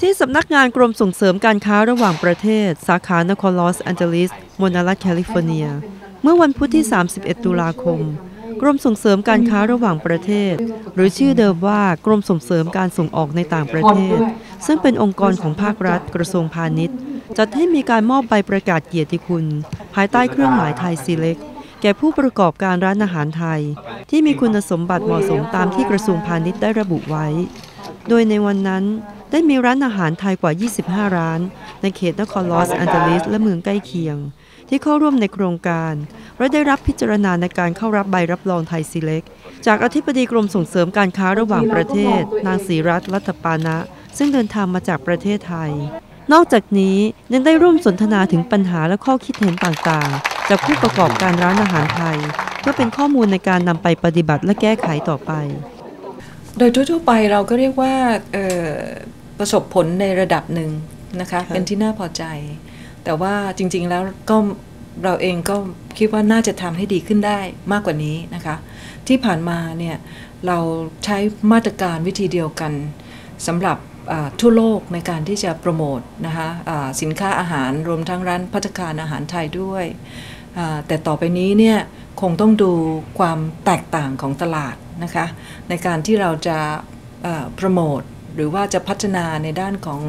ที่สำนักงานกรมส่งเสริมการค้าระหว่างประเทศ สาขานครลอสแอนเจลิสมนารัฐแคลิฟอร์เนีย เมื่อวันพุธที่ 31 ตุลาคม กรมส่งเสริมการค้าระหว่างประเทศ หรือชื่อเดิมว่ากรมส่งเสริมการส่งออกในต่างประเทศ ซึ่งเป็นองค์กรของภาครัฐ กระทรวงพาณิชย์ จัดให้มีการมอบใบประกาศเกียรติคุณ ภายใต้เครื่องหมายไทยซีเล็ก แก่ผู้ประกอบการร้านอาหารไทย ที่มีคุณสมบัติเหมาะสมตามที่กระทรวงพาณิชย์ได้ระบุไว้ โดยในวันนั้นได้มีร้านอาหารไทยกว่า 25 ร้าน ในเขตนครลอสแอนเจลิสและเมืองใกล้เคียง ที่เข้าร่วมในโครงการและได้รับพิจารณาในการเข้ารับใบรับรองไทยซีเล็ก จากอธิบดีกรมส่งเสริมการค้าระหว่างประเทศ นางศรีรัตน์รัตปานะ ซึ่งเดินทางมาจากประเทศไทย นอกจากนี้ยังได้ร่วมสนทนาถึงปัญหาและข้อคิดเห็นต่างๆ จากผู้ประกอบการร้านอาหารไทย เพื่อเป็นข้อมูลในการนำไปปฏิบัติและแก้ไขต่อไป โดยทั่วๆไปเราก็เรียกว่าประสบผลในระดับหนึ่งนะคะเป็นที่น่าพอใจ แต่ว่าจริงๆแล้วก็เราเองก็คิดว่าน่าจะทำให้ดีขึ้นได้มากกว่านี้นะคะ ที่ผ่านมาเนี่ยเราใช้มาตรการวิธีเดียวกันสำหรับทั่วโลกในการที่จะโปรโมทนะคะะสินค้าอาหารรวมทั้งร้านพัฒการอาหารไทยด้วย แต่ต่อไปนี้เนี่ยคงต้องดูความแตกต่างของตลาดนะคะในการที่เราจะโปรโมทหรือว่าจะพัฒนาในด้านของ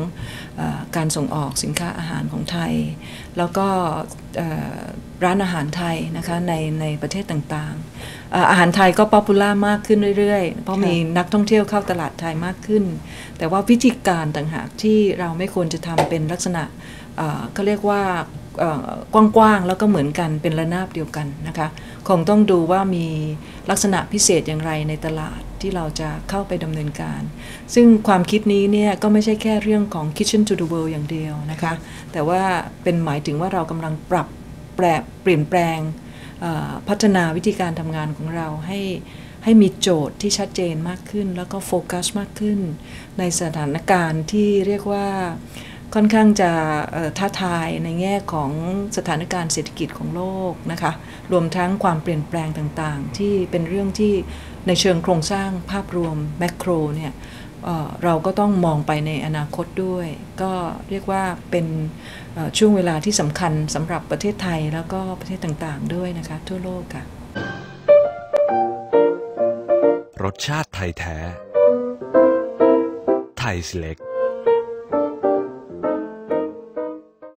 อการส่งออกสินค้าอาหารของไทย แล้วก็ร้านอาหารไทยนะคะในในประเทศต่างๆ อาหารไทยก็ป๊อปปูล่ามากขึ้นเรื่อยๆ เพราะมีนักท่องเที่ยวเข้าตลาดไทยมากขึ้น แต่ว่าวิธีการต่างหากที่เราไม่ควรจะทำเป็นลักษณะเขาเรียกว่ากว้างๆ แล้วก็เหมือนกันเป็นระนาบเดียวกันนะคะ คงต้องดูว่ามีลักษณะพิเศษอย่างไรในตลาดที่เราจะเข้าไปดำเนินการ ซึ่งความคิดนี้เนี่ยก็ไม่ใช่แค่เรื่องของ Kitchen to the World อย่างเดียวนะคะ แต่ว่าเป็นหมายถึงว่าเรากำลังปรับแปรเปลี่ยนแปลงพัฒนาวิธีการทำงานของเราให้ให้มีโจทย์ที่ชัดเจนมากขึ้น แล้วก็โฟกัสมากขึ้น ในสถานการณ์ที่เรียกว่า ค่อนข้างจะท้าทายในแง่ของสถานการณ์เศรษฐกิจของโลกนะคะ รวมทั้งความเปลี่ยนแปลงต่างๆ ที่เป็นเรื่องที่ในเชิงโครงสร้างภาพรวมแมกโรเนี่ยเราก็ต้องมองไปในอนาคตด้วย ก็เรียกว่าเป็นช่วงเวลาที่สำคัญสำหรับประเทศไทยแล้วก็ประเทศต่างๆ ด้วยนะคะ ทั่วโลกค่ะ รสชาติไทยแท้ ไทยสเล็ก